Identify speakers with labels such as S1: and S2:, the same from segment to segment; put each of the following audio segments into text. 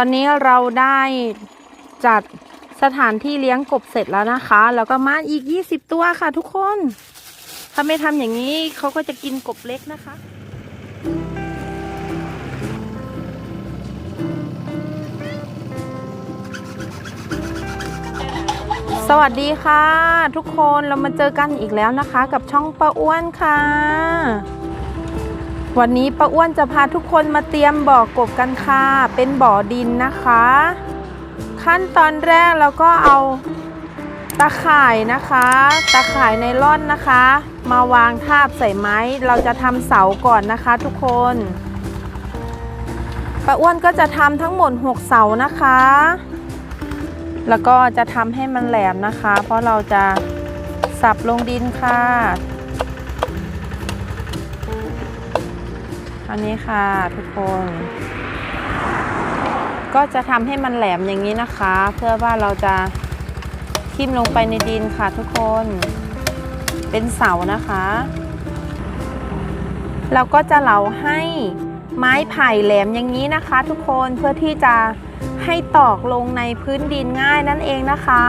S1: อนนี้เราได้จัดสถานที่เลี้ยงกบเสร็จแล้วนะคะ แล้วก็มาอีก 20 ตัวค่ะทุกคน ถ้าไม่ทำอย่างนี้เขาก็จะกินกบเล็กนะคะสวัสดีค่ะ ทุกคนเรามาเจอกันอีกแล้วนะคะ กับช่องป้าอ้วนค่ะ วันนี้ป้าอ้วนจะพาทุกคนมาเตรียมบ่อกบกันค่ะ เป็นบ่อดินนะคะ ขั้นตอนแรกเราก็เอาตะข่ายนะคะ ตะข่ายไนล่อนนะคะ มาวางทาบใส่ไม้ เราจะทำเสาก่อนนะคะทุกคนป้าอ้วนก็จะทำทั้งหมด 6 เสานะคะ แล้วก็จะทำให้มันแหลมนะคะ เพราะเราจะสับลงดินค่ะ อันนี้ค่ะทุกคน ก็จะทำให้มันแหลมอย่างนี้นะคะ เพื่อว่าเราจะทิ่มลงไปในดินค่ะทุกคน เป็นเสานะคะ เราก็จะเหลาให้ไม้ไผ่แหลมอย่างนี้นะคะ ทุกคนเพื่อที่จะให้ตอกลงในพื้นดินง่ายนั่นเองนะคะ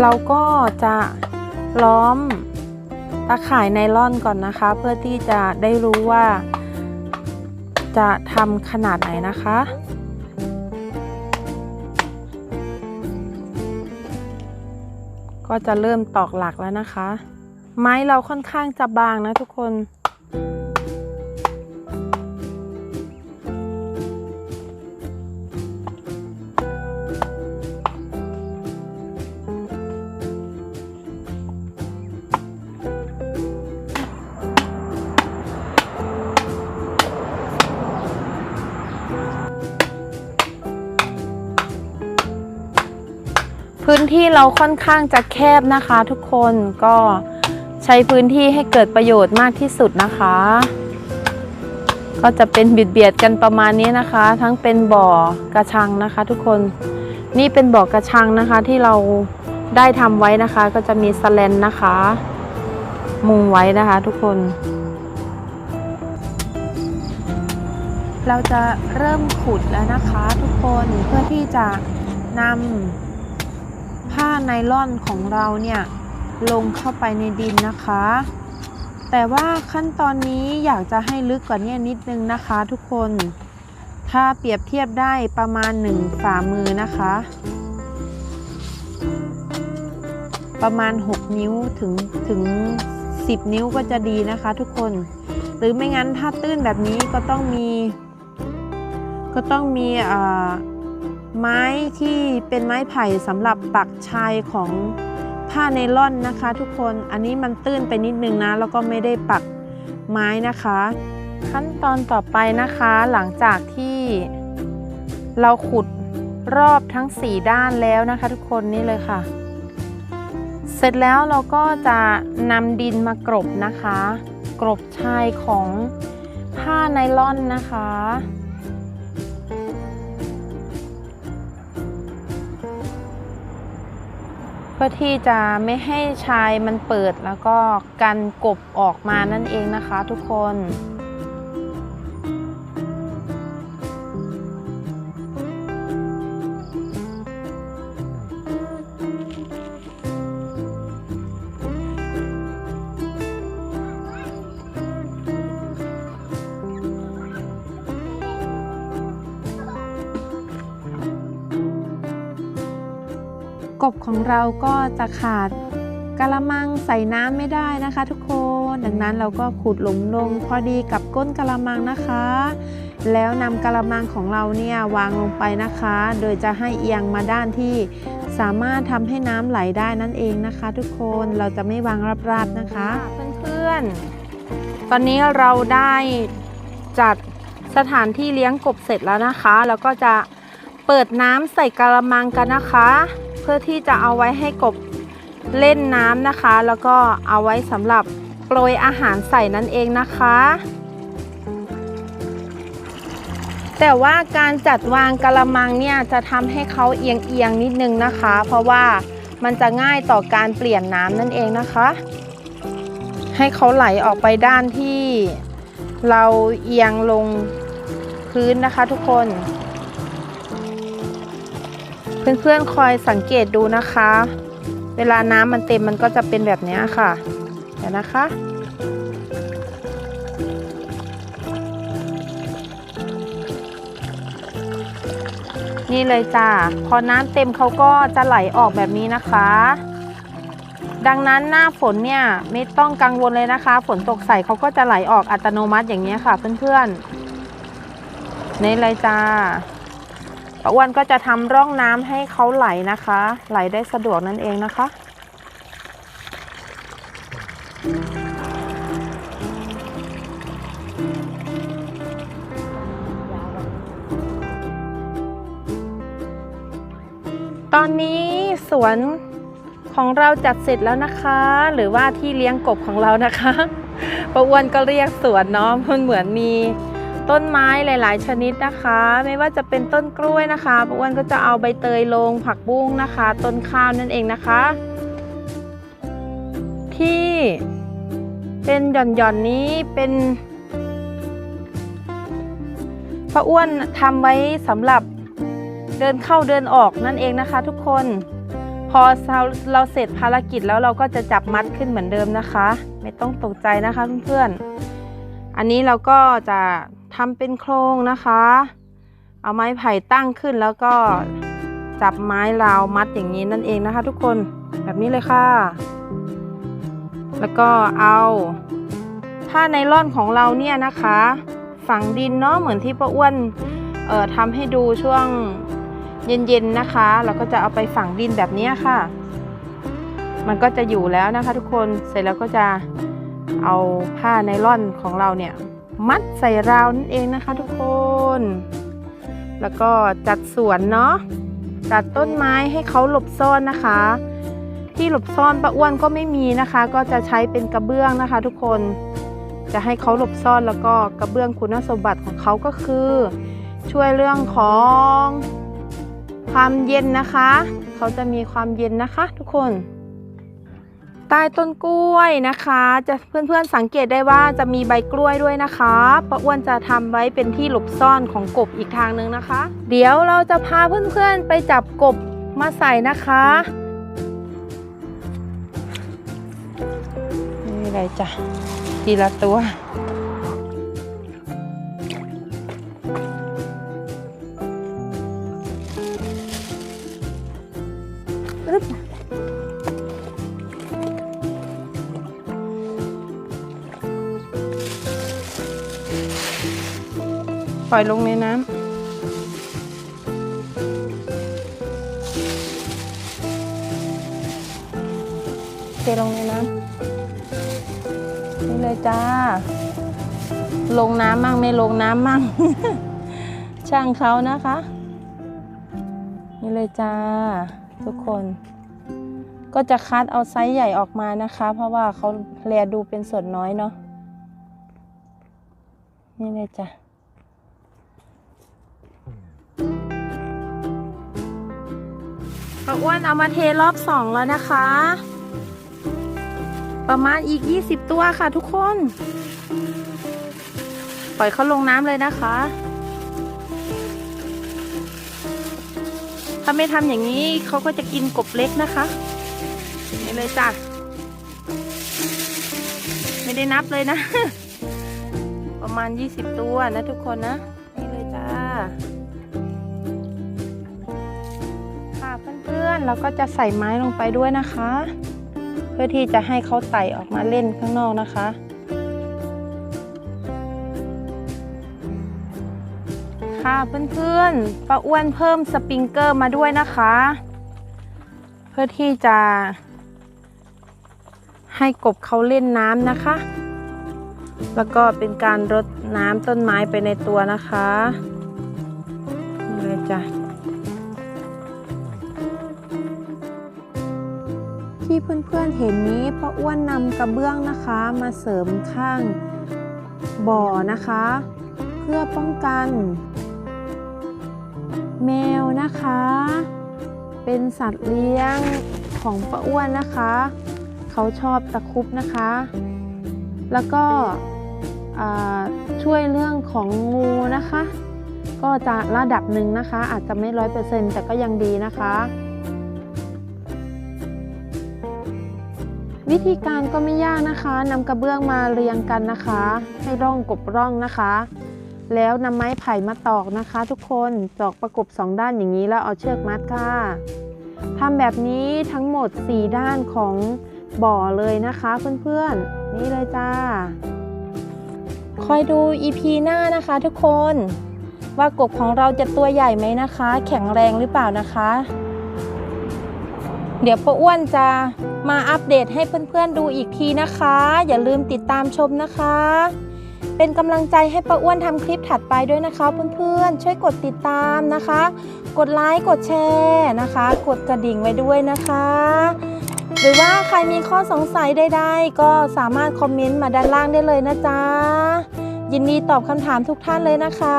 S1: เราก็จะล้อมตะข่ายไนล่อนก่อนนะคะ เพื่อที่จะได้รู้ว่า จะทำขนาดไหนนะคะก็จะเริ่มตอกหลักแล้วนะคะ ไม้เราค่อนข้างจะบางนะทุกคน ที่เราค่อนข้างจะแคบนะคะทุกคนก็ใช้พื้นที่ให้เกิดประโยชน์มากที่สุดนะคะ ก็จะเป็นบียดเบียดกันประมาณนี้นะคะ ทั้งเป็นบ่อกระชังนะคะ ทุกคนนี่เป็นบ่อกระชังนะคะที่เราได้ทำไว้นะคะ ก็จะมีสแลนนะคะ มุงไว้นะคะ ทุกคน เราจะเริ่มขุดแล้วนะคะ ทุกคนเพื่อที่จะนำ ไนล่อนของเราเนี่ยลงเข้าไปในดินนะคะ แต่ว่าขั้นตอนนี้อยากจะให้ลึกกว่านี้นิดนึงนะคะทุกคน ถ้าเปรียบเทียบได้ประมาณหนึ่งฝ่ามือนะคะ ประมาณ 6 นิ้วถึงถึง 10 นิ้วก็จะดีนะคะทุกคน หรือไม่งั้นถ้าตื้นแบบนี้ก็ต้องมี ก็ต้องมีอ่า ไม้ที่เป็นไม้ไผ่สำหรับปักชายของผ้าไนล่อนนะคะ ทุกคนอันนี้มันตื้นไปนิดนึงนะ แล้วก็ไม่ได้ปักไม้นะคะ ขั้นตอนต่อไปนะคะหลังจากที่เราขุดรอบทั้ง 4 ด้านแล้วนะคะ ทุกคนนี่เลยค่ะ เสร็จแล้วเราก็จะนำดินมากรบนะคะ กรบชายของผ้าไนล่อนนะคะ เพื่อที่จะไม่ให้ชายมันเปิดแล้วก็กันกบออกมานั่นเองนะคะทุกคน กบของเราก็จะขาดกะละมังใส่น้ำไม่ได้นะคะ ทุกคน ดังนั้นเราก็ขุดหลุมลงพอดีกับก้นกะละมังนะคะ แล้วนำกะละมังของเราเนี่ยวางลงไปนะคะ โดยจะให้เอียงมาด้านที่สามารถทำให้น้ำไหลได้นั่นเองนะคะ ทุกคนเราจะไม่วางราบๆนะคะ เพื่อนๆ ตอนนี้เราได้จัดสถานที่เลี้ยงกบเสร็จแล้วนะคะ แล้วก็จะเปิดน้ำใส่กะละมังกันนะคะ เพื่อที่จะเอาไว้ให้กบเล่นน้ำนะคะ แล้วก็เอาไว้สำหรับโปรยอาหารใส่นั่นเองนะคะ แต่ว่าการจัดวางกระมังเนี่ยจะทำให้เขาเอียงเอียงนิดนึงนะคะ เพราะว่ามันจะง่ายต่อการเปลี่ยนน้ำนั่นเองนะคะ ให้เขาไหลออกไปด้านที่เราเอียงลงพื้นนะคะทุกคน เพื่อนๆคอยสังเกตดูนะคะ เวลาน้ำมันเต็มมันก็จะเป็นแบบนี้ค่ะ เดี๋ยวนะคะ นี่เลยจ้าพอน้ำเต็มเขาก็จะไหลออกแบบนี้นะคะ ดังนั้นหน้าฝนเนี่ยไม่ต้องกังวลเลยนะคะ ฝนตกใส่เขาก็จะไหลออกอัตโนมัติอย่างนี้ค่ะเพื่อนๆนี่เลยจ้า ป้าอ้วนก็จะทำร่องน้ำให้เขาไหลนะคะ ไหลได้สะดวกนั่นเองนะคะตอนนี้สวนของเราจัดเสร็จแล้วนะคะ หรือว่าที่เลี้ยงกบของเรานะคะป้าอ้วนก็เรียกสวนเนาะมันเหมือนมี ต้นไม้หลาย ๆ ชนิดนะคะ ไม่ว่าจะเป็นต้นกล้วยนะคะป้าอ้วนก็จะเอาใบเตยลงผักบุ้งนะคะ ต้นข้าวนั่นเองนะคะ ที่เป็นหย่อนๆนี้เป็นป้าอ้วนทำไว้สำหรับเดินเข้าเดินออกนั่นเองนะคะ ทุกคนพอเราเราเสร็จภารกิจแล้วเราก็จะจับมัดขึ้นเหมือนเดิมนะคะ ไม่ต้องตกใจนะคะเพื่อนๆอันนี้เราก็จะ ทำเป็นโครงนะคะ เอาไม้ไผ่ตั้งขึ้นแล้วก็จับไม้ราวมัดอย่างนี้นั่นเองนะคะ ทุกคนแบบนี้เลยค่ะ แล้วก็เอาผ้าไนล่อนของเราเนี่ยนะคะ ฝังดินเนาะเหมือนที่ป้าอ้วนเอ่อทำให้ดูช่วงเย็นๆนะคะ เราก็จะเอาไปฝังดินแบบนี้ค่ะ มันก็จะอยู่แล้วนะคะ ทุกคนเสร็จแล้วก็จะเอาผ้าไนล่อนของเราเนี่ย มัดใส่ราวนั่นเองนะคะทุกคน แล้วก็จัดสวนเนาะจัดต้นไม้ให้เขาหลบซ่อนนะคะ ที่หลบซ่อนป้าอ้วนก็ไม่มีนะคะ ก็จะใช้เป็นกระเบื้องนะคะ ทุกคนจะให้เขาหลบซ่อนแล้วก็กระเบื้องคุณสมบัติของเขาก็คือ ช่วยเรื่องของความเย็นนะคะ เขาจะมีความเย็นนะคะ ทุกคน ใต้ต้นกล้วยนะคะ จะเพื่อนๆสังเกตได้ว่าจะมีใบกล้วยด้วยนะคะป้าอ้วนจะทำไว้เป็นที่หลบซ่อนของกบอีกทางหนึ่งนะคะ เดี๋ยวเราจะพาเพื่อนๆไปจับกบมาใส่นะคะนี่เลยจ้ะทีละตัว ล่อยลงในน้ำเทลงในน้ำนี่เลยจ้า ลงน้ำมั่งไม่ลงน้ำมั่ง ช่างเขานะคะ นี่เลยจ้า ทุกคน ก็จะคัดเอาไซส์ใหญ่ออกมานะคะ เพราะว่าเขาแลดูเป็นส่วนน้อยเนาะนี่เลยจ้า อ้วนเอามาเทรอบสองแล้วนะคะ ประมาณอีก 20 ตัวค่ะทุกคน ปล่อยเขาลงน้ำเลยนะคะ ถ้าไม่ทำอย่างนี้เขาก็จะกินกบเล็กนะคะนี่เลยจ้ะ ไม่ได้นับเลยนะ ประมาณ 20 ตัวนะทุกคนนะ เราก็จะใส่ไม้ลงไปด้วยนะคะ เพื่อที่จะให้เขาไต่ออกมาเล่นข้างนอกนะคะ ค่ะเพื่อนๆป้าอ้วนเพิ่มสปริงเกอร์มาด้วยนะคะ เพื่อที่จะ ให้กบเขาเล่นน้ำนะคะ แล้วก็เป็นการรดน้ำต้นไม้ไปในตัวนะคะนี่เลยจ้ะ ที่เพื่อนๆเห็นนี้ป้าอ้วนนำกระเบื้องนะคะมาเสริมข้างบ่อนะคะ เพื่อป้องกัน แมวนะคะ เป็นสัตว์เลี้ยงของป้าอ้วนนะคะ เขาชอบตะคุบนะคะ แล้วก็ช่วยเรื่องของงูนะคะ ก็จะระดับหนึ่งนะคะ อาจจะไม่ร้อยเปอร์เซ็นต์แต่ก็ยังดีนะคะ วิธีการก็ไม่ยากนะคะนำกระเบื้องมาเรียงกันนะคะ ให้ร่องกบร่องนะคะ แล้วนำไม้ไผ่มาตอกนะคะ ทุกคนตอกประกบสองด้านอย่างนี้แล้วเอาเชือกมัดค่ะทำแบบนี้ทั้งหมด 4 ด้านของบ่อเลยนะคะเพื่อนๆ นี่เลยจ้า คอยดู EP หน้านะคะทุกคน ว่ากบของเราจะตัวใหญ่ไหมนะคะ แข็งแรงหรือเปล่านะคะ เดี๋ยวป้าอ้วนจะ มาอัปเดตให้เพื่อนๆดูอีกทีนะคะ อย่าลืมติดตามชมนะคะ เป็นกำลังใจให้ป้าอ้วนทำคลิปถัดไปด้วยนะคะ เพื่อนๆ ช่วยกดติดตามนะคะ กดไลค์กดแชร์นะคะ กดกระดิ่งไว้ด้วยนะคะ หรือว่าใครมีข้อสงสัยใดๆก็สามารถคอมเมนต์มาด้านล่างได้เลยนะจ๊ะยินดีตอบคำถามทุกท่านเลยนะคะ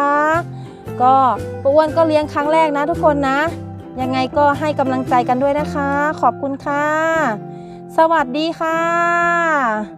S1: ก็ป้าอ้วนก็เลี้ยงครั้งแรกนะทุกคนนะยังไงก็ให้กำลังใจกันด้วยนะคะ ขอบคุณค่ะ สวัสดีค่ะ